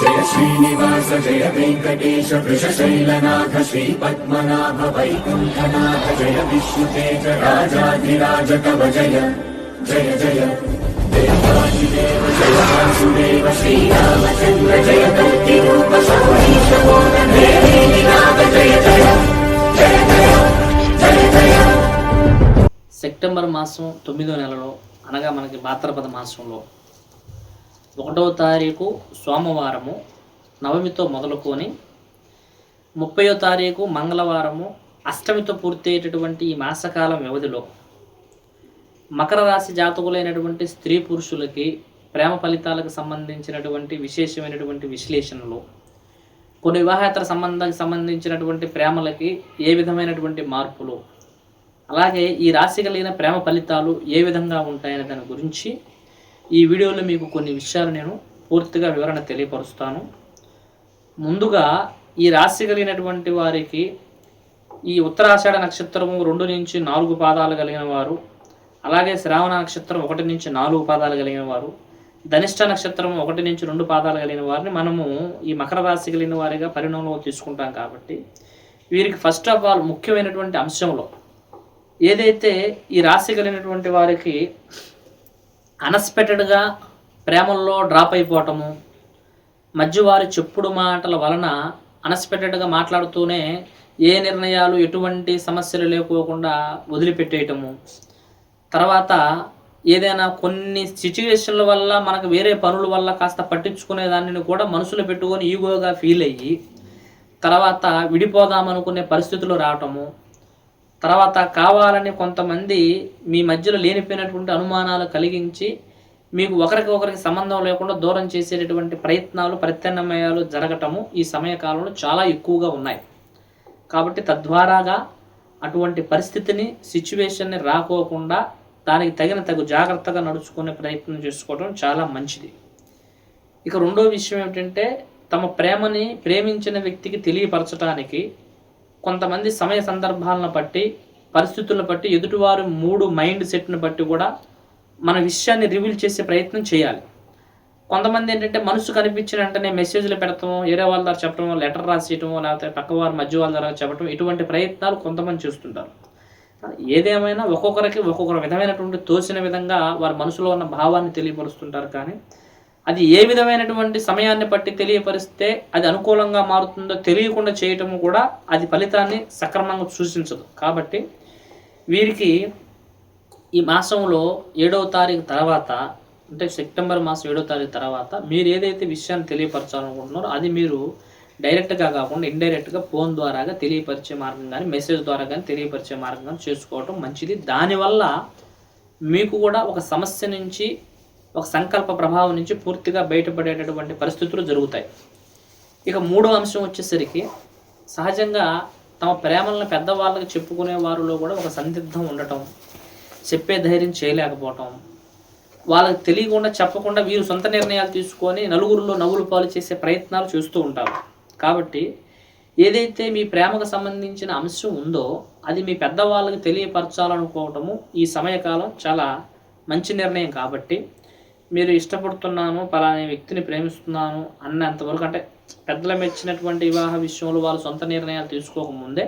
జయ శ్రీనివాస జయ వెంకటేశ వృషశైలనాథ శ్రీ పద్మనాభ వైకుంఠనాథ జయ విష్ణుతేజ రాజాధిరాజ కవ జయ జయ జయ. దేవాదిదేవ జయ వాసుదేవ శ్రీరామచంద్ర జయ కల్కి రూప శౌరీశ నాథ జయ జయ జయ జయ జయ జయ. సెప్టెంబర్ మాసం తొమ్మిదో నెలలో అనగా మనకి భాద్రపద మాసంలో ఒకటవ తారీఖు సోమవారము నవమితో మొదలుకొని ముప్పయో తారీఖు మంగళవారము అష్టమితో పూర్తయ్యేటటువంటి ఈ మాసకాలం వ్యవధిలో మకర రాశి జాతకులైనటువంటి స్త్రీ పురుషులకి ప్రేమ ఫలితాలకు సంబంధించినటువంటి విశేషమైనటువంటి విశ్లేషణలు కొన్ని వివాహేతర సంబంధానికి సంబంధించినటువంటి ప్రేమలకి ఏ విధమైనటువంటి మార్పులు అలాగే ఈ రాశి కలిగిన ప్రేమ ఫలితాలు ఏ విధంగా ఉంటాయనే దాని గురించి ఈ వీడియోలో మీకు కొన్ని విషయాలు నేను పూర్తిగా వివరణ తెలియపరుస్తాను. ముందుగా ఈ రాశి కలిగినటువంటి వారికి ఈ ఉత్తరాషాఢ నక్షత్రము రెండు నుంచి నాలుగు పాదాలు కలిగిన వారు అలాగే శ్రావణ నక్షత్రం ఒకటి నుంచి నాలుగు పాదాలు కలిగిన వారు ధనిష్ట నక్షత్రం ఒకటి నుంచి రెండు పాదాలు కలిగిన వారిని మనము ఈ మకర రాశి కలిగిన వారిగా పరిణామంలో తీసుకుంటాం కాబట్టి వీరికి ఫస్ట్ ఆఫ్ ఆల్ ముఖ్యమైనటువంటి అంశంలో ఏదైతే ఈ రాశి కలిగినటువంటి వారికి అన్ఎక్స్పెక్టెడ్గా ప్రేమల్లో డ్రాప్ అయిపోవటము. మధ్యవారి చెప్పుడు మాటల వలన అన్ఎక్స్పెక్టెడ్గా మాట్లాడుతూనే ఏ నిర్ణయాలు ఎటువంటి సమస్యలు లేకోకుండా వదిలిపెట్టేయటము. తర్వాత ఏదైనా కొన్ని సిచ్యువేషన్ల వల్ల మనకు వేరే పనుల వల్ల కాస్త పట్టించుకునే దానిని కూడా మనసులో పెట్టుకొని ఈగోగా ఫీల్ అయ్యి తర్వాత విడిపోదామనుకునే పరిస్థితులు రావటము. తర్వాత కావాలని కొంతమంది మీ మధ్యలో లేనిపోయినటువంటి అనుమానాలు కలిగించి మీకు ఒకరికి ఒకరికి సంబంధం లేకుండా దూరం చేసేటటువంటి ప్రయత్నాలు ప్రత్యామ్నాయాలు జరగటము ఈ సమయకాలంలో చాలా ఎక్కువగా ఉన్నాయి. కాబట్టి తద్వారాగా అటువంటి పరిస్థితిని సిచ్యువేషన్ని రాకోకుండా దానికి తగిన తగు జాగ్రత్తగా నడుచుకునే ప్రయత్నం చేసుకోవడం చాలా మంచిది. ఇక రెండో విషయం ఏమిటంటే తమ ప్రేమని ప్రేమించిన వ్యక్తికి తెలియపరచడానికి కొంతమంది సమయ సందర్భాలను బట్టి పరిస్థితులను బట్టి ఎదుటివారు మూడు మైండ్ సెట్ని బట్టి కూడా మన విషయాన్ని రివీల్ చేసే ప్రయత్నం చేయాలి. కొంతమంది ఏంటంటే మనసు కనిపించిన వెంటనే మెసేజ్లు పెడతాం వేరే వాళ్ళ ద్వారా చెప్పడం లెటర్ రాసేయటం లేకపోతే పక్క వారి మధ్య వాళ్ళ ద్వారా చెప్పడం ఇటువంటి ప్రయత్నాలు కొంతమంది చేస్తుంటారు. ఏదేమైనా ఒక్కొక్కరికి ఒక్కొక్కరు విధమైనటువంటి తోచిన విధంగా వారి మనసులో ఉన్న భావాన్ని తెలియపరుస్తుంటారు కానీ అది ఏ విధమైనటువంటి సమయాన్ని బట్టి తెలియపరిస్తే అది అనుకూలంగా మారుతుందో తెలియకుండా చేయటం కూడా అది ఫలితాన్ని సక్రమంగా సూచించదు. కాబట్టి వీరికి ఈ మాసంలో ఏడవ తారీఖు తర్వాత అంటే సెప్టెంబర్ మాసం ఏడవ తారీఖు తర్వాత మీరు ఏదైతే విషయాన్ని తెలియపరచాలనుకుంటున్నారో అది మీరు డైరెక్ట్గా కాకుండా ఇండైరెక్ట్గా ఫోన్ ద్వారాగా తెలియపరిచే మార్గం కానీ మెసేజ్ ద్వారా కానీ తెలియపరిచే మార్గం కానీ చేసుకోవటం మంచిది. దానివల్ల మీకు కూడా ఒక సమస్య నుంచి ఒక సంకల్ప ప్రభావం నుంచి పూర్తిగా బయటపడేటటువంటి పరిస్థితులు జరుగుతాయి. ఇక మూడో అంశం వచ్చేసరికి సహజంగా తమ ప్రేమలను పెద్దవాళ్ళకి చెప్పుకునే వారిలో కూడా ఒక సందిగ్ధం ఉండటం చెప్పే ధైర్యం చేయలేకపోవటం వాళ్ళకి తెలియకుండా చెప్పకుండా వీరు సొంత నిర్ణయాలు తీసుకొని నలుగురిలో నవ్వులు పాలు చేసే ప్రయత్నాలు చేస్తూ ఉంటారు. కాబట్టి ఏదైతే మీ ప్రేమకు సంబంధించిన అంశం ఉందో అది మీ పెద్దవాళ్ళకి తెలియపరచాలనుకోవటము ఈ సమయకాలం చాలా మంచి నిర్ణయం కాబట్టి మీరు ఇష్టపడుతున్నాను పలాని వ్యక్తిని ప్రేమిస్తున్నాను అన్నంతవరకు అంటే పెద్దల మెచ్చినటువంటి వివాహ విషయంలో వాళ్ళు సొంత నిర్ణయాలు తీసుకోకముందే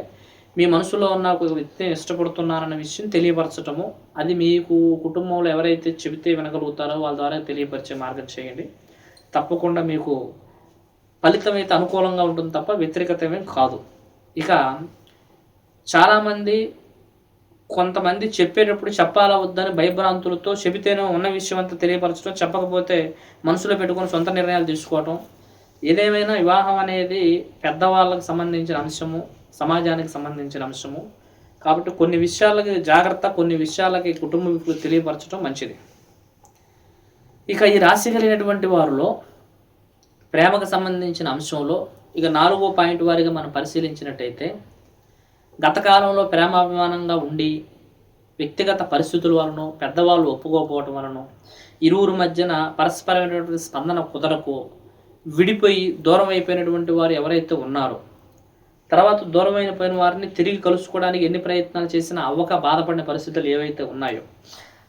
మీ మనసులో ఉన్న ఒక వ్యక్తిని ఇష్టపడుతున్నారన్న విషయం తెలియపరచటము అది మీకు కుటుంబంలో ఎవరైతే చెబితే వినగలుగుతారో వాళ్ళ ద్వారా తెలియపరిచే మార్గం చేయండి. తప్పకుండా మీకు ఫలితం అయితే అనుకూలంగా ఉంటుంది తప్ప వ్యతిరేకతమే కాదు. ఇక చాలామంది కొంతమంది చెప్పేటప్పుడు చెప్పాలా వద్దని భయభ్రాంతులతో చెబితేనే ఉన్న విషయం అంతా తెలియపరచడం చెప్పకపోతే మనసులో పెట్టుకొని సొంత నిర్ణయాలు తీసుకోవటం. ఏదేమైనా వివాహం అనేది పెద్దవాళ్ళకి సంబంధించిన అంశము సమాజానికి సంబంధించిన అంశము. కాబట్టి కొన్ని విషయాలకి జాగ్రత్త కొన్ని విషయాలకి కుటుంబీకులు తెలియపరచడం మంచిది. ఇక ఈ రాశి కలిగినటువంటి వారిలో ప్రేమకు సంబంధించిన అంశంలో ఇక నాలుగో పాయింట్ వారిగా మనం పరిశీలించినట్టయితే గత కాలంలో ప్రేమాభిమానంగా ఉండి వ్యక్తిగత పరిస్థితుల వలన పెద్దవాళ్ళు ఒప్పుకోకపోవటం వలన ఇరువురు మధ్యన పరస్పరమైనటువంటి స్పందన కుదరకు విడిపోయి దూరం అయిపోయినటువంటి వారు ఎవరైతే ఉన్నారో తర్వాత దూరం అయిపోయిన వారిని తిరిగి కలుసుకోవడానికి ఎన్ని ప్రయత్నాలు చేసినా అవ్వక బాధపడిన పరిస్థితులు ఏవైతే ఉన్నాయో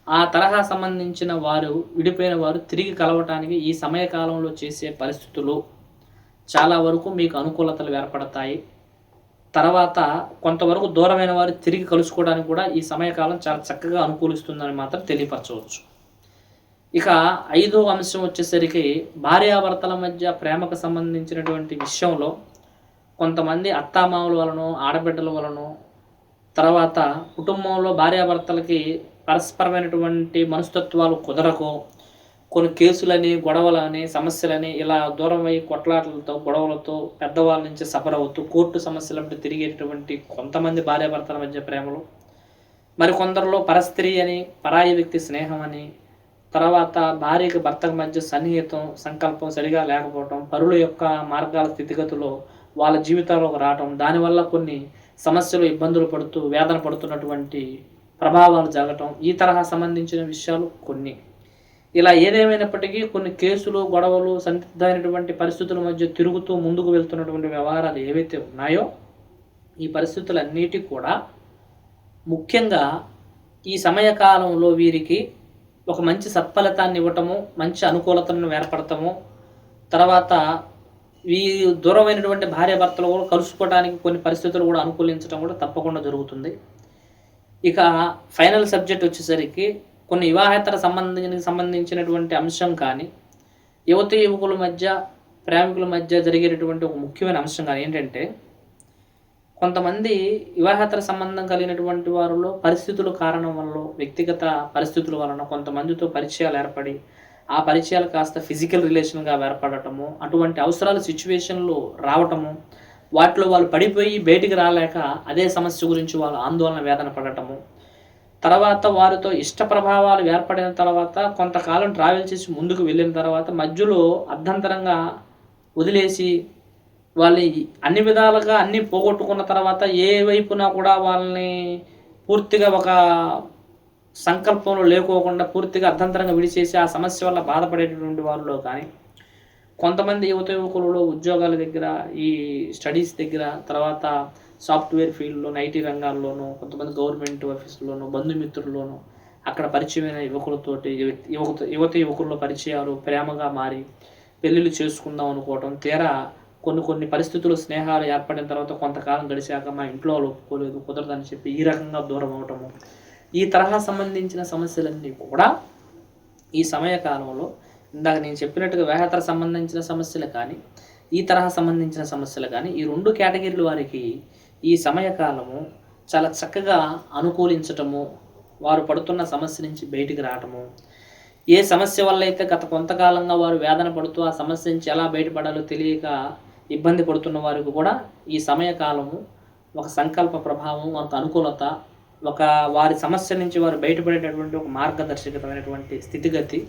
ఆ తరహా సంబంధించిన వారు విడిపోయిన వారు తిరిగి కలవటానికి ఈ సమయకాలంలో చేసే పరిస్థితులు చాలా వరకు మీకు అనుకూలతలు ఏర్పడతాయి. తర్వాత కొంతవరకు దూరమైన వారు తిరిగి కలుసుకోవడానికి కూడా ఈ సమయకాలం చాలా చక్కగా అనుకూలిస్తుందని మాత్రం తెలియపరచవచ్చు. ఇక ఐదో అంశం వచ్చేసరికి భార్యాభర్తల మధ్య ప్రేమకు సంబంధించినటువంటి విషయంలో కొంతమంది అత్తామామల వలన ఆడబిడ్డల వలన తర్వాత కుటుంబంలో భార్యాభర్తలకి పరస్పరమైనటువంటి మనస్తత్వాలు కుదరకో కొన్ని కేసులని గొడవలని సమస్యలని ఇలా దూరమై కొట్లాటలతో గొడవలతో పెద్దవాళ్ళ నుంచి సఫర్ అవుతూ కోర్టు సమస్యలంటే తిరిగేటటువంటి కొంతమంది భార్యాభర్తల మధ్య ప్రేమలు. మరి కొందరిలో పరస్త్రీ అని పరాయి వ్యక్తి స్నేహం అని తర్వాత భార్యకి భర్తకు మధ్య సన్నిహితం సంకల్పం సరిగా లేకపోవటం పరుల యొక్క మార్గాల స్థితిగతులు వాళ్ళ జీవితాల్లోకి రావటం దానివల్ల కొన్ని సమస్యలు ఇబ్బందులు పడుతూ వేదన పడుతున్నటువంటి ప్రభావాలు జరగటం ఈ తరహా సంబంధించిన విషయాలు కొన్ని. ఇలా ఏదేమైనప్పటికీ కొన్ని కేసులు గొడవలు సందిగ్ధమైనటువంటి పరిస్థితుల మధ్య తిరుగుతూ ముందుకు వెళ్తున్నటువంటి వ్యవహారాలు ఏవైతే ఉన్నాయో ఈ పరిస్థితులన్నిటి కూడా ముఖ్యంగా ఈ సమయకాలంలో వీరికి ఒక మంచి సత్ఫలితాన్ని ఇవ్వటము మంచి అనుకూలతను ఏర్పడటము తర్వాత ఈ దూరమైనటువంటి భార్యాభర్తలు కూడా కలుసుకోవడానికి కొన్ని పరిస్థితులు కూడా అనుకూలించడం కూడా తప్పకుండా జరుగుతుంది. ఇక ఫైనల్ సబ్జెక్ట్ వచ్చేసరికి కొన్ని వివాహేతర సంబంధించిన సంబంధించినటువంటి అంశం కానీ యువత యువకుల మధ్య ప్రేమికుల మధ్య జరిగేటటువంటి ఒక ముఖ్యమైన అంశం కానీ ఏంటంటే కొంతమంది వివాహేతర సంబంధం కలిగినటువంటి వారిలో పరిస్థితుల కారణం వల్ల వ్యక్తిగత పరిస్థితుల వలన కొంతమందితో పరిచయాలు ఏర్పడి ఆ పరిచయాలు కాస్త ఫిజికల్ రిలేషన్గా ఏర్పడటము అటువంటి అవసరాలు సిచ్యువేషన్లు రావటము వాటిలో వాళ్ళు పడిపోయి బయటికి రాలేక అదే సమస్య గురించి వాళ్ళు ఆందోళన వేదన పడటము తర్వాత వారితో ఇష్ట ప్రభావాలు ఏర్పడిన తర్వాత కొంతకాలం ట్రావెల్ చేసి ముందుకు వెళ్ళిన తర్వాత మధ్యలో అర్ధంతరంగా వదిలేసి వాళ్ళని అన్ని విధాలుగా అన్నీ పోగొట్టుకున్న తర్వాత ఏ వైపున కూడా వాళ్ళని పూర్తిగా ఒక సంకల్పంలో లేకోకుండా పూర్తిగా అర్ధంతరంగా విడిచేసి ఆ సమస్య వల్ల బాధపడేటటువంటి వారిలో కానీ కొంతమంది యువత యువకులలో ఉద్యోగాల దగ్గర ఈ స్టడీస్ దగ్గర తర్వాత సాఫ్ట్వేర్ ఫీల్డ్లో ఐటీ రంగాల్లోనూ కొంతమంది గవర్నమెంట్ ఆఫీసుల్లోనూ బంధుమిత్రుల్లోనూ అక్కడ పరిచయమైన యువకులతోటి యువత యువత యువకుల్లో పరిచయాలు ప్రేమగా మారి పెళ్ళిళ్ళు చేసుకుందాం అనుకోవటం తీరా కొన్ని కొన్ని పరిస్థితులు స్నేహాలు ఏర్పడిన తర్వాత కొంతకాలం గడిచాక మా ఇంట్లో వాళ్ళు ఒప్పుకోలేదు కుదరదని చెప్పి ఈ రకంగా దూరం అవటము. ఈ తరహా సంబంధించిన సమస్యలన్నీ కూడా ఈ సమయకాలంలో ఇందాక నేను చెప్పినట్టుగా వేహతర సంబంధించిన సమస్యలు కానీ ఈ తరహా సంబంధించిన సమస్యలు కానీ ఈ రెండు కేటగిరీల వారికి ఈ సమయకాలము చాలా చక్కగా అనుకూలించటము వారు పడుతున్న సమస్య నుంచి బయటికి రావటము ఏ సమస్య వల్ల అయితే గత కొంతకాలంగా వారు వేదన పడుతూ ఆ సమస్య నుంచి ఎలా బయటపడాలో తెలియక ఇబ్బంది పడుతున్న వారికి కూడా ఈ సమయకాలము ఒక సంకల్ప ప్రభావం ఒక అనుకూలత ఒక వారి సమస్య నుంచి వారు బయటపడేటటువంటి ఒక మార్గదర్శకమైనటువంటి స్థితిగతి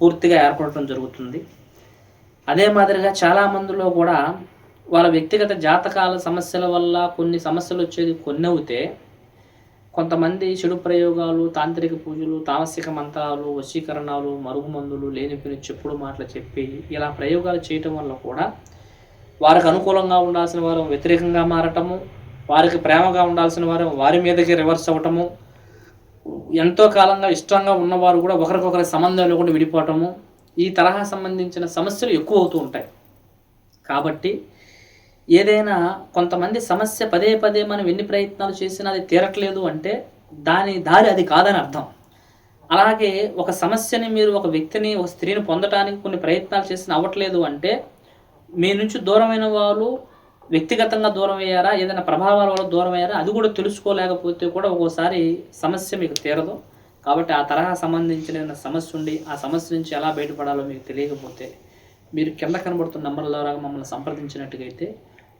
పూర్తిగా ఏర్పడటం జరుగుతుంది. అదే మాదిరిగా చాలామందిలో కూడా వాళ్ళ వ్యక్తిగత జాతకాల సమస్యల వల్ల కొన్ని సమస్యలు వచ్చేది కొన్ని అవుతే కొంతమంది చెడు ప్రయోగాలు తాంత్రిక పూజలు తామసిక మంత్రాలు వశీకరణాలు మరుగుమందులు లేనిపోయిన చెప్పుడు మాటలు చెప్పి ఇలా ప్రయోగాలు చేయటం వల్ల కూడా వారికి అనుకూలంగా ఉండాల్సిన వారు వ్యతిరేకంగా మారటము వారికి ప్రేమగా ఉండాల్సిన వారు వారి మీదకి రివర్స్ అవ్వటము ఎంతో కాలంగా ఇష్టంగా ఉన్నవారు కూడా ఒకరికొకరి సంబంధం లేకుండా విడిపోవటము ఈ తరహా సంబంధించిన సమస్యలు ఎక్కువ అవుతూ ఉంటాయి. కాబట్టి ఏదైనా కొంతమంది సమస్య పదే పదే మనం ఎన్ని ప్రయత్నాలు చేసినా అది తీరట్లేదు అంటే దాని దారి అది కాదని అర్థం. అలాగే ఒక సమస్యని మీరు ఒక వ్యక్తిని ఒక స్త్రీని పొందడానికి కొన్ని ప్రయత్నాలు చేసిన అవ్వట్లేదు అంటే మీ నుంచి దూరమైన వాళ్ళు వ్యక్తిగతంగా దూరం అయ్యారా ఏదైనా ప్రభావాల వల్ల దూరం అయ్యారా అది కూడా తెలుసుకోలేకపోతే కూడా ఒక్కోసారి సమస్య మీకు తీరదు. కాబట్టి ఆ తరహా సంబంధించిన సమస్య ఉండి ఆ సమస్య నుంచి ఎలా బయటపడాలో మీకు తెలియకపోతే మీరు కింద కనబడుతున్న నంబర్ల ద్వారా మమ్మల్ని సంప్రదించినట్టుగైతే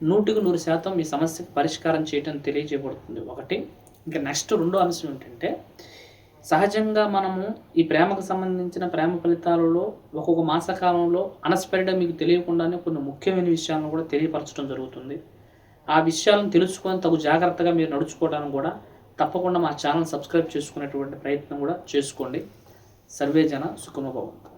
నూటికి నూరు శాతం మీ సమస్యకు పరిష్కారం చేయటం తెలియజేయబడుతుంది. ఒకటి ఇంకా నెక్స్ట్ రెండో అంశం ఏంటంటే సహజంగా మనము ఈ ప్రేమకు సంబంధించిన ప్రేమ ఫలితాలలో ఒక్కొక్క మాసకాలంలో అనస్పరిడ మీకు తెలియకుండానే కొన్ని ముఖ్యమైన విషయాలను కూడా తెలియపరచడం జరుగుతుంది. ఆ విషయాలను తెలుసుకొని తగు జాగ్రత్తగా మీరు నడుచుకోవడానికి కూడా తప్పకుండా మా ఛానల్ సబ్స్క్రైబ్ చేసుకునేటువంటి ప్రయత్నం కూడా చేసుకోండి. సర్వేజన సుఖమభవంతు.